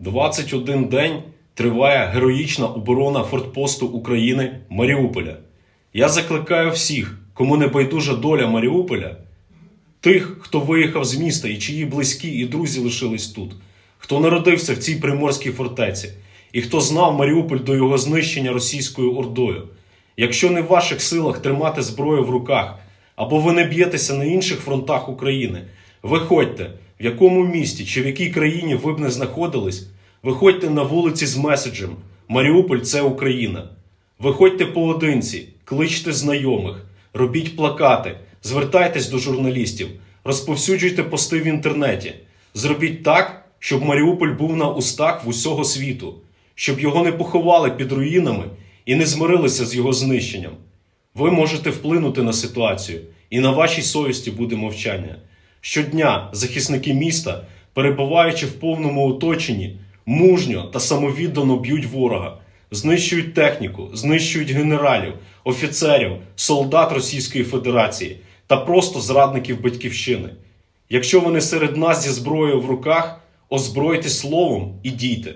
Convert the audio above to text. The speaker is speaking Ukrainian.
21 день триває героїчна оборона фортпосту України Маріуполя. Я закликаю всіх, кому не байдужа доля Маріуполя, тих, хто виїхав з міста і чиї близькі і друзі лишились тут, хто народився в цій приморській фортеці, і хто знав Маріуполь до його знищення російською ордою. Якщо не в ваших силах тримати зброю в руках, або ви не б'єтеся на інших фронтах України, виходьте, в якому місті чи в якій країні ви б не знаходились, виходьте на вулиці з меседжем Маріуполь це Україна. Виходьте поодинці, кличте знайомих, робіть плакати, звертайтесь до журналістів, розповсюджуйте пости в інтернеті. Зробіть так, щоб Маріуполь був на устах в усього світу, щоб його не поховали під руїнами і не змирилися з його знищенням. Ви можете вплинути на ситуацію, і на вашій совісті буде мовчання. Щодня захисники міста, перебуваючи в повному оточенні, мужньо та самовіддано б'ють ворога, знищують техніку, знищують генералів, офіцерів, солдат Російської Федерації та просто зрадників батьківщини. Якщо вони серед нас зі зброєю в руках, озбройтесь словом і дійте.